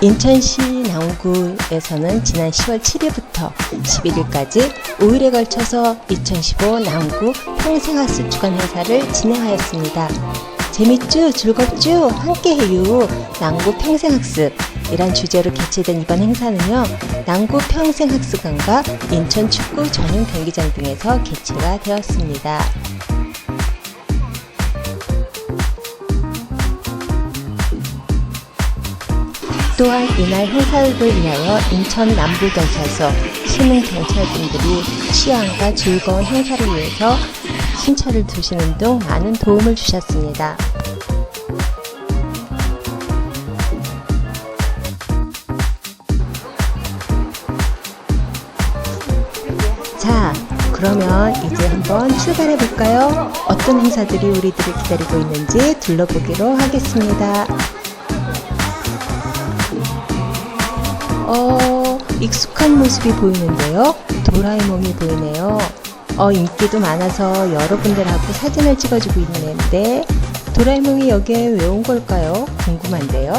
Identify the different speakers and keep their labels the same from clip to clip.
Speaker 1: 인천시 남구에서는 지난 10월 7일부터 11일까지 5일에 걸쳐서 2015 남구 평생학습 주간 행사를 진행하였습니다. 재밌죠? 즐겁죠? 함께해요. 남구 평생학습. 이란 주제로 개최된 이번 행사는요, 남구 평생학습관과 인천 축구 전용 경기장 등에서 개최가 되었습니다. 또한 이날 행사를 위하여 인천 남부경찰서 시민 경찰분들이 취향과 즐거운 행사를 위해서 신차를 두시는 등 많은 도움을 주셨습니다. 자, 그러면 이제 한번 출발해 볼까요? 어떤 행사들이 우리들을 기다리고 있는지 둘러보기로 하겠습니다. 어, 익숙한 모습이 보이는데요. 도라에몽이 보이네요. 어, 인기도 많아서 여러 분들하고 사진을 찍어주고 있는 데, 도라에몽이 여기에 왜 온 걸까요? 궁금한데요.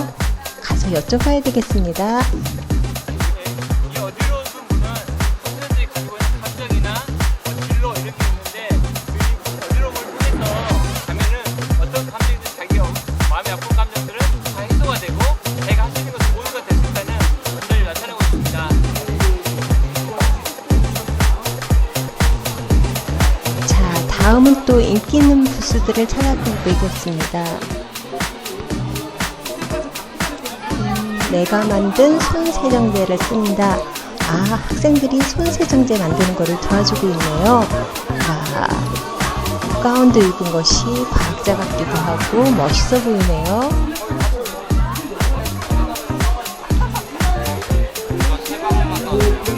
Speaker 1: 가서 여쭤봐야 되겠습니다. 다음은 또 인기 있는 부스들을 찾아보겠습니다. 음, 내가 만든 손세정제를 씁니다. 아, 학생들이 손세정제 만드는 거를 도와주고 있네요. 와, 가운도 입은 것이 과학자 같기도 하고 멋있어 보이네요.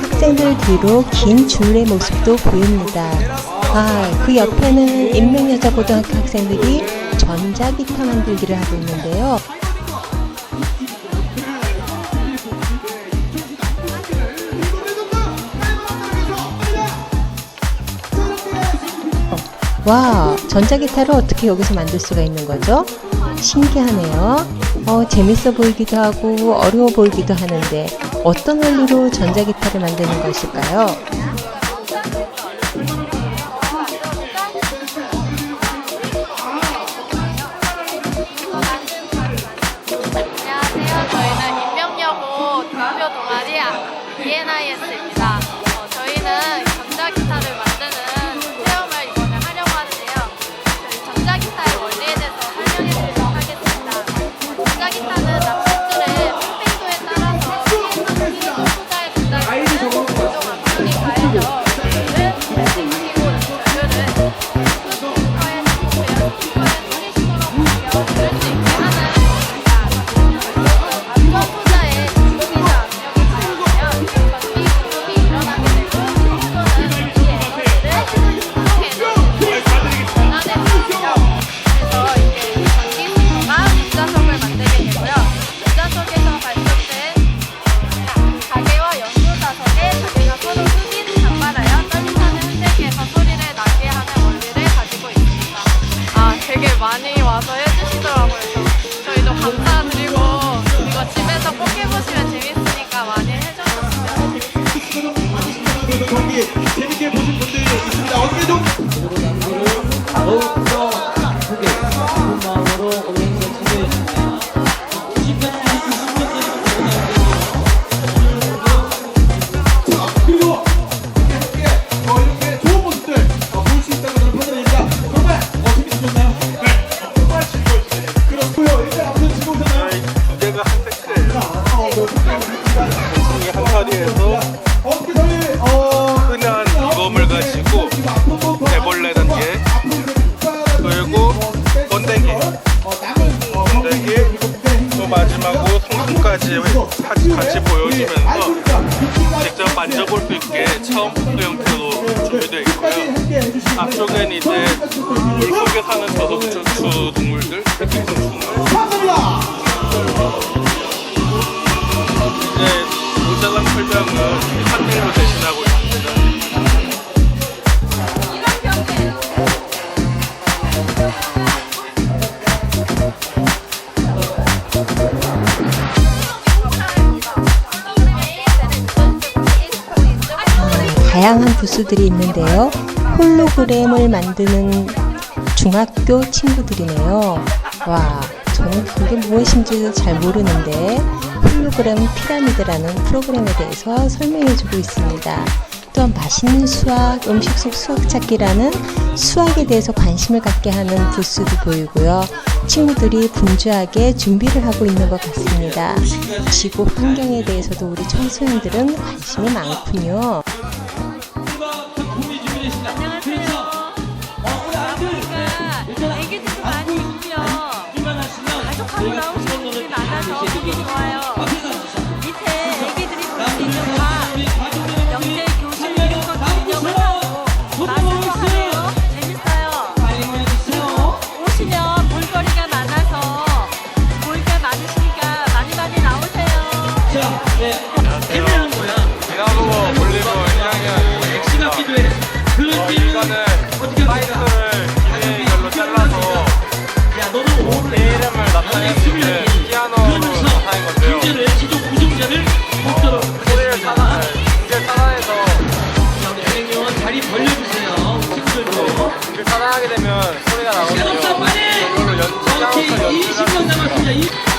Speaker 1: 학생들 뒤로 긴 줄의 모습도 보입니다. 아, 그 옆에는 인명여자고등학교 학생들이 전자기타 만들기를 하고 있는데요. 와, 전자기타를 어떻게 여기서 만들 수가 있는 거죠? 신기하네요. 어, 재밌어 보이기도 하고 어려워 보이기도 하는데 어떤 원리로 전자기타를 만드는 것일까요?
Speaker 2: 저- 저
Speaker 3: 성분까지 같이, 같이 보여주면서 직접 만져볼 수 있게 처음 포토 형태로 준비되어 있고요. 앞쪽엔 이제 물속에 사는 저속
Speaker 1: 다양한 부스들이 있는데요. 홀로그램을 만드는 중학교 친구들이네요. 와, 저는 그게 무엇인지 잘 모르는데 홀로그램 피라미드라는 프로그램에 대해서 설명해주고 있습니다. 또한 맛있는 수학, 음식 속 수학 찾기라는 수학에 대해서 관심을 갖게 하는 부스도 보이고요. 친구들이 분주하게 준비를 하고 있는 것 같습니다. 지구 환경에 대해서도 우리 청소년들은 관심이 많군요.
Speaker 4: 하시면
Speaker 5: 가족하고
Speaker 4: 저희가
Speaker 5: 나오시는
Speaker 4: 구성원을
Speaker 5: 분들이 많아서
Speaker 4: 이렇게
Speaker 5: 보기
Speaker 4: 해드리고
Speaker 5: 좋아요.
Speaker 4: 앞에 가주시죠.
Speaker 5: 밑에 애기들이 볼수
Speaker 4: 우리
Speaker 5: 있는 과,
Speaker 4: 우리 가족 여러분들이
Speaker 5: 영재 교실 이런 것 구경을 하고 마술도 하네요. 재밌어요.
Speaker 4: 많이 모여주세요.
Speaker 5: 오시면 볼거리가 많아서 볼게 많으시니까 많이 많이 나오세요.
Speaker 4: 자, 네. aí.